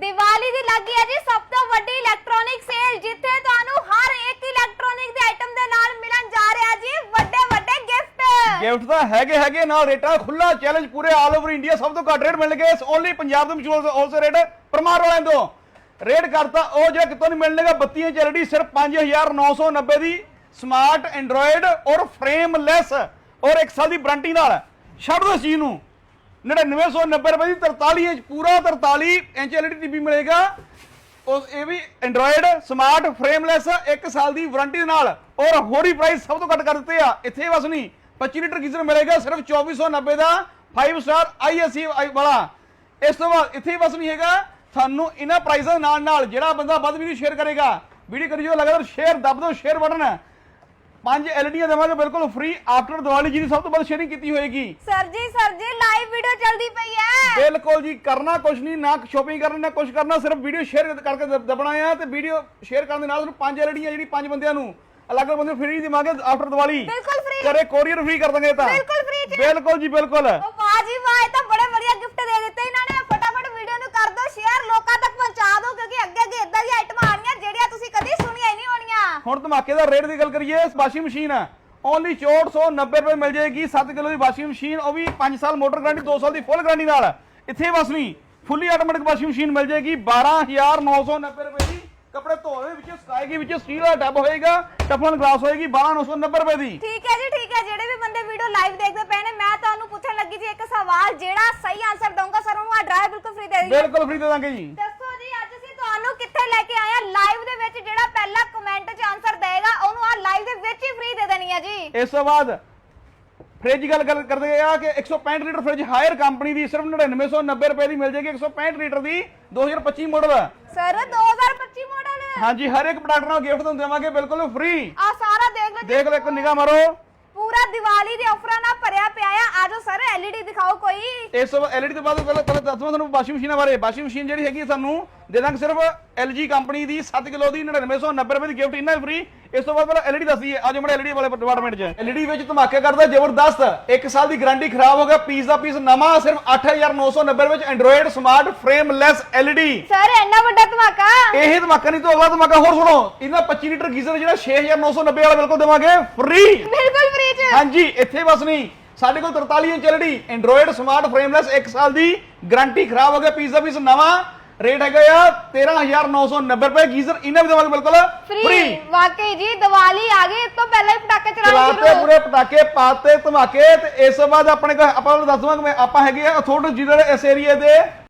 ਦੀਵਾਲੀ ਦੀ ਲੱਗੀ ਹੈ ਜੀ ਸਭ ਤੋਂ ਵੱਡੀ ਇਲੈਕਟ੍ਰੋਨਿਕ ਸੇਲ ਜਿੱਥੇ ਤੁਹਾਨੂੰ ਹਰ ਇੱਕ ਇਲੈਕਟ੍ਰੋਨਿਕ ਦੇ ਆਈਟਮ ਦੇ ਨਾਲ ਮਿਲਣ ਜਾ ਰਿਹਾ ਜੀ। ਵੱਡੇ ਵੱਡੇ ਗਿਫਟ ਗਿਫਟ ਤਾਂ ਹੈਗੇ ਹੈਗੇ, ਨਾਲ ਰੇਟਾਂ ਖੁੱਲਾ ਚੈਲੰਜ ਪੂਰੇ ਆਲ ਓਵਰ ਇੰਡੀਆ ਸਭ ਤੋਂ ਘੱਟ ਰੇਟ ਮਿਲਣਗੇ ਓਨਲੀ ਪੰਜਾਬ ਦੇ ਮਸ਼ਹੂਰ ਹੋਲਸੇਲ ਰੇਟ ਪਰਮਾਰ ਵਾਲਿਆਂ ਤੋਂ। ਰੇਟ ਕਰਤਾ ਉਹ ਜਿਹੜਾ ਕਿਤੋਂ ਨਹੀਂ ਮਿਲਣੇਗਾ 32 ਇੰਚ ਐਲਡੀ ਸਿਰਫ 5990 ਦੀ ਸਮਾਰਟ ਐਂਡਰੋਇਡ ਔਰ ਫਰੇਮਲੈਸ ਔਰ 1 ਸਾਲ ਦੀ ਵਾਰੰਟੀ ਨਾਲ। ਛੱਡ ਦੋ ਇਸ ਚੀਜ਼ ਨੂੰ। 9990 ਰੁਪਏ ਦੀ 43 ਇੰਚ, ਪੂਰਾ 43 ਇੰਚ ਐਲਡੀ ਟੀਵੀ ਮਿਲੇਗਾ। ਉਸ ਇਹ ਵੀ ਐਂਡਰੋਇਡ ਸਮਾਰਟ ਫਰੇਮਲੈਸ 1 ਸਾਲ ਦੀ ਵਾਰੰਟੀ ਦੇ ਨਾਲ। ਔਰ ਹੋਰੀ ਪ੍ਰਾਈਸ ਸਭ ਤੋਂ ਘੱਟ ਕਰ ਦਿੱਤੇ ਆ। ਇੱਥੇ ਬਸ ਨਹੀਂ 25 ਲੀਟਰ ਗੀਜ਼ਰ ਮਿਲੇਗਾ, ਸਿਰਫ 2490 ਦਾ 5 ਸਟਾਰ ਆਈਐਸਸੀ ਵਾਲਾ। ਇਸ ਤੋਂ ਬਾਅਦ ਇੱਥੇ ਬਸ ਨਹੀਂ ਹੈਗਾ, ਤੁਹਾਨੂੰ ਇਹਨਾਂ ਪ੍ਰਾਈਸਾਂ ਦੇ ਨਾਲ ਨਾਲ ਜਿਹੜਾ ਬੰਦਾ ਵੱਧ ਵੀਡੀਓ ਸ਼ੇਅਰ ਕਰੇਗਾ ਵੀਡੀਓ ਕਰੀ ਜੋ ਲਗਾਤਾਰ ਸ਼ੇਅਰ ਦੱਬ ਦਿਓ ਸ਼ੇਅਰ ਬਟਨ ਪੰਜ ਐਲਡੀਆਂ ਦੇਵਾਂਗੇ ਬਿਲਕੁਲ ਫ੍ਰੀ ਆਫਟਰ ਦੀਵਾਲੀ ਜਿਹਦੀ ਸਭ ਤੋਂ ਵੱਧ ਸ਼ੇਅਰਿੰਗ ਕੀਤੀ ਹੋਏਗੀ। ਸਰ ਜੀ ਸਰ ਜੀ ਲਾਈਵ ਵੀਡੀਓ ਚੱਲਦੀ ਪਈ ਹੈ। ਬਿਲਕੁਲ ਜੀ ਕਰਨਾ ਕੁਝ ਨਹੀਂ ਨਾ ਸ਼ੋਪਿੰਗ ਕਰਨੀ ਨਾ ਕੁਝ ਕਰਨਾ ਸਿਰਫ ਵੀਡੀਓ ਸ਼ੇਅਰ ਕਰਕੇ ਦੱਬਣਾ ਆ ਤੇ ਵੀਡੀਓ ਸ਼ੇਅਰ ਕਰਨ ਦੇ ਨਾਲ ਤੁਹਾਨੂੰ ਪੰਜ ਐਲਡੀਆਂ ਜਿਹੜੀ ਪੰਜ ਬੰਦਿਆਂ ਨੂੰ ਅਲੱਗ ਅਲੱਗ ਬੰਦੇ ਫ੍ਰੀ ਦੇਵਾਂਗੇ ਆਫਟਰ ਦੀਵਾਲੀ। ਬਿਲਕੁਲ free। ਕਰੇ ਕੋਰੀਅਰ ਫ੍ਰੀ ਕਰ ਦਾਂਗੇ ਤਾਂ। ਬਿਲਕੁਲ ਚ। ਬਿਲਕੁਲ ਜੀ ਬਿਲਕੁਲ ਉਹ ਵਾਹ ਜੀ ਵਾਹ ਇਹ ਤਾਂ ਬੜੇ ਵਧੀਆ ਗਿਫਟ ਦੇ ਦਿੱਤੇ ਇਹਨਾਂ ਨੇ ਫਟਾਫਟ ਵੀਡੀਓ ਨੂੰ ਕਰ ਦਿਓ ਸ਼ੇਅਰ ਲੋਕਾਂ ਤੱਕ ਪਹੁੰਚਾ ਦਿਓ ਕਿਉਂਕਿ ਅੱਗੇ ਅੱਗੇ ਇਦਾਂ ਦੀਆਂ ਆਈਟਮਾਂ ਆਣੀਆਂ ਜਿਹੜੀਆਂ ਤੁਸੀਂ ਕਦੀ ਸੁਣੀਆਂ ਹੀ ਨਹੀਂ ਹੁਣ ਧਮਾਕੇਦਾਰ ਰੇਟ ਦੀ ਗੱਲ ਕਰੀਏ ਵਾਸ਼ਿੰਗ ਮਸ਼ੀਨ ਓਨਲੀ 6490 ਰੁਪਏ ਮਿਲ ਜਾਏਗੀ 7 ਕਿਲੋ ਦੀ ਵਾਸ਼ਿੰਗ ਮਸ਼ੀਨ ਉਹ ਵੀ 5 ਸਾਲ ਮੋਟਰ ਗਾਰੰਟੀ 2 ਸਾਲ ਦੀ ਫੁੱਲ ਗਾਰੰਟੀ ਨਾਲ। ਇੱਥੇ ਬਸ ਨਹੀਂ ਫੁੱਲੀ ਆਟੋਮੈਟਿਕ ਵਾਸ਼ਿੰਗ ਮਸ਼ੀਨ ਮਿਲ ਜਾਏਗੀ 12990 ਰੁਪਏ ਦੀ। ਕੱਪੜੇ ਧੋਵੇ ਵਿੱਚ ਸਕਾਏਗੀ ਵਿੱਚ ਸਟੀਲ ਦਾ ਟੱਬ ਹੋਏਗਾ ਟਫਨ ਗਲਾਸ ਹੋਏਗੀ 12990 ਰੁਪਏ ਦੀ। ਠੀਕ ਹੈ ਜੀ ਠੀਕ ਹੈ ਜਿਹੜੇ ਵੀ ਬੰਦੇ ਵੀਡੀਓ ਲਾਈਵ ਦੇਖਦੇ ਪਏ ਨੇ ਮੈਂ ਤੁਹਾਨੂੰ ਪੁੱਛਣ ਲੱਗੀ ਸੀ ਇੱਕ ਸਵਾਲ ਜਿਹੜਾ ਸਹੀ ਆਨਸਰ ਦਊਂਗਾ ਸਰ ਉਹਨੂੰ ਆ ਡਰਾਈਵ ਬਿਲਕੁਲ ਫ੍ਰੀ ਦੇ ਦੇਣਗੇ ਬਿਲਕੁਲ ਫ੍ਰੀ ਦੇ ਦਾਂਗੇ ਜੀ ਦੱਸੋ ਜੀ ਅੱਜ ਅਸੀਂ ਤੁਹਾਨੂੰ ਕਿੱਥੇ ਲੈ ਕੇ ਆਏ ਆ ਲਾਈਵ ਦੇ ਵਿੱਚ ਜਿਹੜਾ ਪਹਿਲਾ ਕਮੈਂਟ 'ਚ ਆਨਸਰ ਦੇਗਾ ਉਹਨੂੰ ਆ ਲਾਈਵ ਦੇ ਵਿੱਚ ਹੀ ਫ੍ਰੀ ਦੇ ਦੇਣੀ ਹੈ ਜੀ। ਇਸ ਤੋਂ ਬਾਅਦ ਫ੍ਰਿਜ ਗੱਲ ਕਰ- ਕਰਦੇ ਆ ਕਿ 165 ਲੀਟਰ ਫ੍ਰਿਜ ਹਾਇਰ ਕੰਪਨੀ ਦੀ ਸਿਰਫ 9990 ਰੁਪਏ ਦੀ ਮਿਲ ਜਾਏਗੀ 165 ਲੀਟਰ ਦੀ 2025 ਮਾਡਲ ਸਰ 2025 ਮਾਡਲ ਹਾਂਜੀ ਹਰ ਇੱਕ ਪ੍ਰੋਡਕਟ ਨਾਲ ਗਿਫਟ ਤੁਹਾਨੂੰ ਦੇਵਾਂਗੇ ਬਿਲਕੁਲ ਫ੍ਰੀ ਆ ਸਾਰਾ ਦੇਖ ਲਓ ਦੇਖ ਲਓ ਇੱਕ ਨਿਗਾਹ ਮਾਰੋ। ਪੂਰਾ ਦੀਵਾਲੀ ਦੇ ਆਫਰਾਂ ਨਾਲ ਭਰਿਆ ਪਿਆ ਆ। ਆਜੋ ਸਰ ਐਲਈਡੀ ਦਿਖਾਓ ਕੋਈ। ਇਸ ਤੋਂ ਐਲਈਡੀ ਤੋਂ ਬਾਅਦ ਪਹਿਲਾਂ ਪਹਿਲਾਂ ਦੱਸਵਾਂ ਤੁਹਾਨੂੰ ਵਾਸ਼ਿੰਗ ਮਸ਼ੀਨਾਂ ਬਾਰੇ। ਵਾਸ਼ਿੰਗ ਮਸ਼ੀਨ ਜਿਹੜੀ ਹੈਗੀ ਸਾਨੂੰ ਦੇ ਦਾਂਗੇ ਸਿਰਫ LG ਕੰਪਨੀ ਦੀ 7 ਕਿਲੋ ਦੀ 9990 ਰੁਪਏ ਦੀ ਗਿਫਟ ਇੰਨਾ ਫ੍ਰੀ ਇਸ ਤੋਂ ਬਾਅਦ ਪਹਿਲਾਂ ਐਲਈਡੀ ਦੱਸੀ ਹੈ ਅੱਜ ਮੜੇ ਐਲਈਡੀ ਵਾਲੇ ਡਿਪਾਰਟਮੈਂਟ 'ਚ ਐਲਈਡੀ ਵਿੱਚ ਧਮਾਕੇ ਕਰਦਾ ਜ਼ਬਰਦਸਤ। 1 ਸਾਲ ਦੀ ਗਾਰੰਟੀ ਖਰਾਬ ਹੋ ਗਿਆ। ਪੀਸ ਦਾ ਪੀਸ ਨਵਾਂ ਸਿਰਫ 8990 ਵਿੱਚ android smart frameless LED sir ਇੰਨਾ ਵੱਡਾ ਧਮਾਕਾ? ਇਹ ਧਮਾਕਾ ਨਹੀਂ ਤੋਂ ਅਗਲਾ ਧਮਾਕਾ ਹੋਰ ਸੁਣੋ। ਇਹਨਾਂ 25 ਲੀਟਰ ਗੀਜ਼ਰ ਜਿਹੜਾ 6990 ਵਾਲਾ ਬਿਲਕੁਲ ਦੇਵਾਂਗੇ। ਫ੍ਰੀ ਬਿਲਕੁਲ ਫ੍ਰੀ ਚ। ਹਾਂਜੀ ਇੱਥੇ ਬਸ ਨਹੀਂ। ਸਾਡੇ ਕੋਲ 43 inch LED android smart frameless 1 ਸਾਲ ਦੀ ਗਾਰੰਟੀ ਖਰਾਬ ਹੋ ਗਿਆ। ਪੀਸ ਦਾ ਪੀਸ ਨਵਾਂ। ਰੇਟ ਹੈਗਾ ਆ 13990 ਰੁਪਏ। ਗੀਜ਼ਰ ਇਹਨਾਂ ਵੀ ਦੇਵਾਂਗੇ ਬਿਲਕੁਲ। ਫ੍ਰੀ ਵਾਕਈ ਜੀ ਦੀਵਾਲੀ ਆ ਗਈ ਇਸ ਤੋਂ ਪਹਿਲਾਂ ਹੀ ਪਟਾਕੇ ਚਲਾਉਣੇ ਚਲਾਤੇ ਸ਼ੁਰੂ ਪੂਰੇ ਪਟਾਕੇ ਪਾਤੇ ਧਮਾਕੇ ਤੇ ਇਸ ਤੋਂ ਬਾਅਦ ਆਪਣੇ ਕੋਲ ਆਪਾਂ ਨੂੰ ਦੱਸ ਦਵਾਂਗੇ ਆਪਾਂ ਹੈਗੇ ਆ ਅਥੋਰਟੀ ਜਿਹੜੇ ਇਸ ਏਰੀਏ ਦੇ